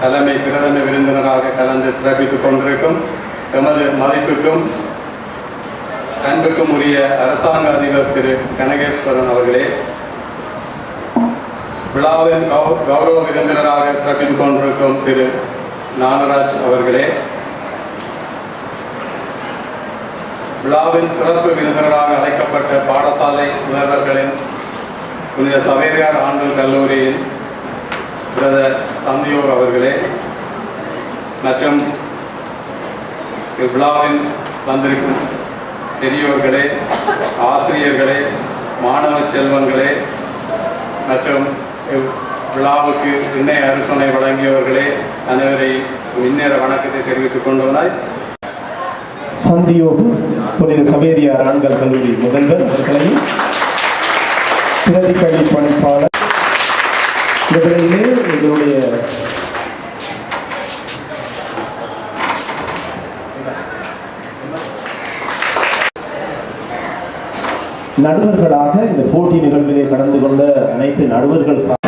தலைமை பிரதம விருந்தினராக கலந்து சிறப்பித்துக் கொண்டிருக்கும் எமது மதிப்புக்கும் அன்புக்கும் உரிய அரசாங்க அதிபர் திரு கனகேஸ்வரன் அவர்களே விழாவின் கௌ- கௌரவ விருந்தினராக சிறப்பித்துக் கொண்டிருக்கும் திரு நாகராஜ் அவர்களே விழாவின் சிறப்பு விருந்தினராக அழைக்கப்பட்ட பாடசாலை முதல்வர்களின் புனித சவேரியார் ஆண்டு கல்லூரியின் பிரதர் சந்தியோர் அவர்களே மற்றும் இவ்விழாவில் வந்திருக்கும் பெரியோர்களே ஆசிரியர்களே மாணவ செல்வங்களே மற்றும் இவ்விழாவுக்கு இன்னைய அரசனை வழங்கியவர்களே அனைவரை முன்னேற வணக்கத்தை தெரிவித்துக் கொண்டவனாய் சந்தியோகு புனித சவேரியார் ஆண்கள் கல்லூரி முதல்வர் அவர்களையும் பிரதிகளிப்பணிப்பாளர் இந்த இவர்களிலே எங்களுடைய நடுவர்களாக இந்த போட்டி நிகழ்விலே கலந்து கொண்ட அனைத்து நடுவர்கள்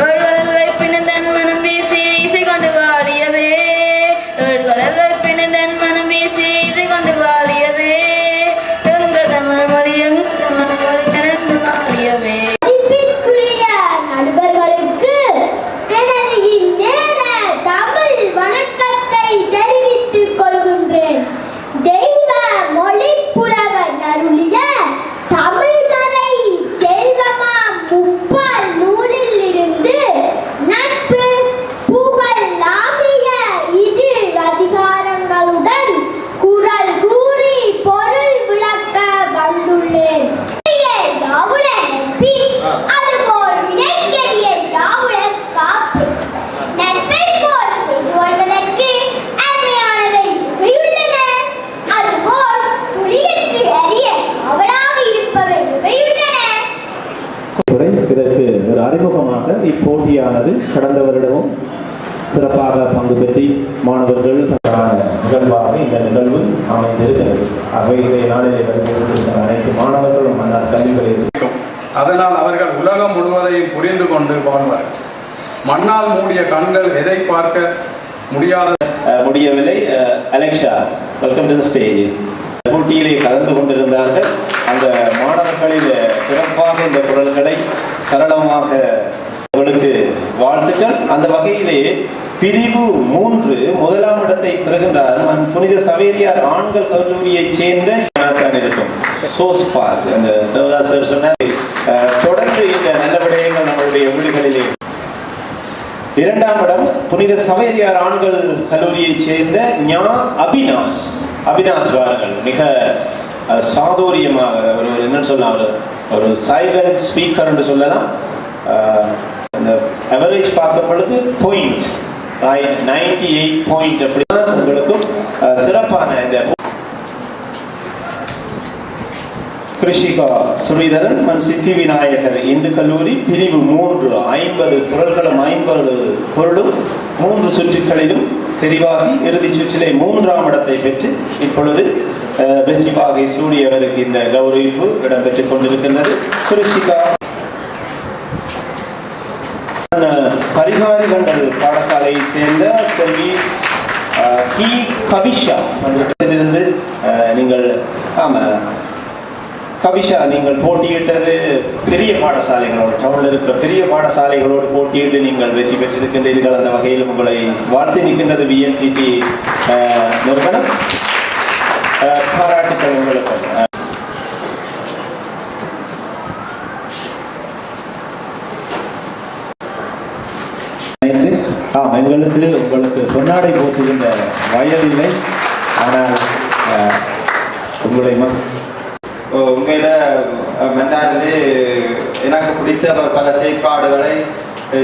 இதற்கு ஒரு அறிமுகமாக இப்போட்டியானது கடந்த வருடமும் சிறப்பாக பங்கு பெற்றி மாணவர்கள் நிகழ்வாக இந்த நிகழ்வு அமைந்திருக்கிறது. ஆகவே இன்றைய நாளிலே அனைத்து மாணவர்களும் மன்னர் கல்விகளில். அதனால் அவர்கள் உலகம் முழுவதையும் புரிந்து கொண்டு வாழ்வார் மண்ணால் மூடிய கண்கள் எதை பார்க்க முடியாத முடியவில்லை. அலெக்ஷா வெல்கம் டு ஸ்டேஜ் போட்டியிலே கலந்து கொண்டிருந்தார்கள். அந்த மாணவர்களில் சிறப்பாக இந்த குரல்களை சரளமாக அவர்களுக்கு வாழ்த்துக்கள். அந்த வகையிலே பிரிவு மூன்று முதலாம் இடத்தை பெறுகின்றார் நம் புனித சவேரியார் ஆண்கள் கல்லூரியைச் சேர்ந்த இருக்கும். சோஸ் பாஸ்ட் அந்த தேவதாஸ் சொன்னார் தொடர்ந்து இந்த நல்ல விடயங்கள் நம்மளுடைய வீடுகளிலே. இரண்டாம் இடம் புனித சவேரியார் ஆண்கள் கல்லூரியைச் சேர்ந்த ஞா அபினாஸ். அபினாஸ் வாருங்கள். மிக அஹ், சாதுரியமாக ஒரு என்ன சொல்லலாம் ஒரு ஒரு சைலண்ட் ஸ்பீக்கர் என்று சொல்லலாம். அஹ், அவரேஜ் பார்க்கும் பொழுது பாயிண்ட் நைன்டி எயிட் பாயிண்ட் அப்படின்னா உங்களுக்கும் சிறப்பான இந்த கிருஷிகா ஸ்ரீதரன் மண் சித்தி விநாயகர் இந்து கல்லூரி பிரிவு மூன்று ஐம்பது குரல்களும் ஐம்பது பொருளும் மூன்று சுற்றுகளிலும் தெரிவாகி இறுதி சுற்றிலே மூன்றாம் இடத்தை பெற்று இப்பொழுது வெற்றி பாகை சூடியவருக்கு இந்த கௌரவிப்பு இடம்பெற்றுக் கொண்டிருக்கின்றது. கிருஷிகா பரிகாரிகண்டல் பாடசாலையை சேர்ந்த செல்வி ஹி கவிஷா இருந்து நீங்கள் ஆமா கவிஷா நீங்கள் போட்டியிட்டது பெரிய பாடசாலைகளோடு டவுனில் இருக்கிற பெரிய பாடசாலைகளோடு போட்டியிட்டு நீங்கள் வெற்றி பெற்றிருக்கின்றீர்கள் அந்த வகையில் உங்களை வாழ்த்து நிற்கின்றது விஎன்சிபி நிறுவனம். பாராட்டுக்கள் உங்களுக்கு. நாம் எங்களுக்கு உங்களுக்கு சொன்னாடை போட்டுகின்ற வயதில்லை ஆனால் உங்களை உண்மையில மன்னாரிலே எனக்கு பிடித்த பல செயற்பாடுகளை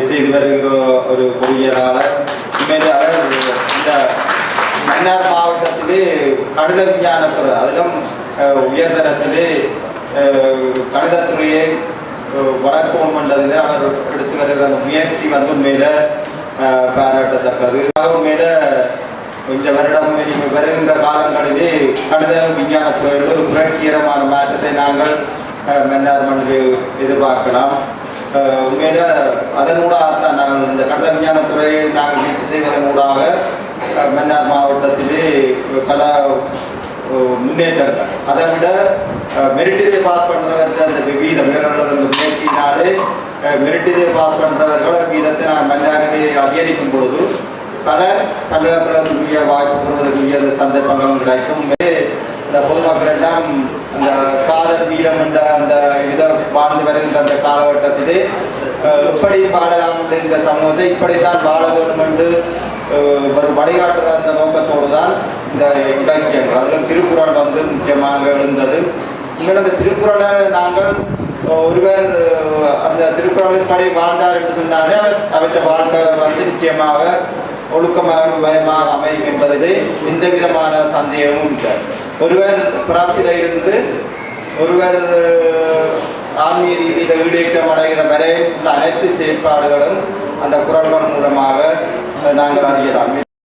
செய்து வருகிற ஒரு பொறியியலாளர். உண்மையில அவர் இந்த மன்னார் மாவட்டத்திலே கணித விஞ்ஞானத்துறை அதிலும் உயர்தரத்திலே கணிதத்துறையை அஹ், வளர்ப்போம் அவர் எடுத்து வருகிற அந்த முயற்சி வந்து உண்மையில பாராட்டத்தக்கது. அது உண்மையில இந்த வருடம் இனிமே வருகின்ற காலங்களிலே கணித விஞ்ஞானத்துறையில் ஒரு புரட்சிகரமான மாற்றத்தை நாங்கள் மன்னார் மண்ணில் எதிர்பார்க்கலாம். உண்மையில அதனூடாக தான் நாங்கள் இந்த கடல் விஞ்ஞானத்துறையை நாங்கள் நீக்கி செய்வதன் ஊடாக மன்னார் மாவட்டத்திலே பல முன்னேற்றங்கள். அதை விட மெரிட்டிலே பாஸ் பண்ணுறவர்கள் அந்த வீதம் இவர்களது முயற்சியினாலே மெரிட்டிலே பாஸ் பண்ணுறவர்களோட வீதத்தை நான் மன்னாரிலே அதிகரிக்கும் பொழுது பல பல்கலைக்கழகத்துக்குரிய வாய்ப்பு பெறுவதற்குரிய அந்த சந்தர்ப்பங்களும் கிடைக்கும். இந்த பொதுமக்கள் எல்லாம் அந்த கால வீரம் என்ற அந்த இதை வாழ்ந்து வருகின்ற அந்த காலகட்டத்திலே எப்படி வாழலாம் இந்த சமூகத்தை இப்படித்தான் வாழ வேண்டும் என்று ஒரு வழிகாட்டுற அந்த நோக்கத்தோடு தான் இந்த இலக்கியங்கள். அதிலும் திருக்குறள் வந்து முக்கியமாக எழுந்தது. இங்கே அந்த திருக்குறளை நாங்கள் ஒருவர் திருக்குறளின்படி திருக்குறளின் வாழ்ந்தார் என்று சொன்னாலே அவர் அவற்றை வாழ்க்கை வந்து நிச்சயமாக ஒழுக்கமாக பயமாக அமையும் என்பதிலே எந்த விதமான சந்தேகமும் இல்லை. ஒருவர் பிராப்தில இருந்து ஒருவர் ஆன்மீக ரீதியில் ஈடேற்றம் அடைகிற வரை இந்த அனைத்து செயற்பாடுகளும் அந்த குரல்கள் மூலமாக நாங்கள் அறியலாம்.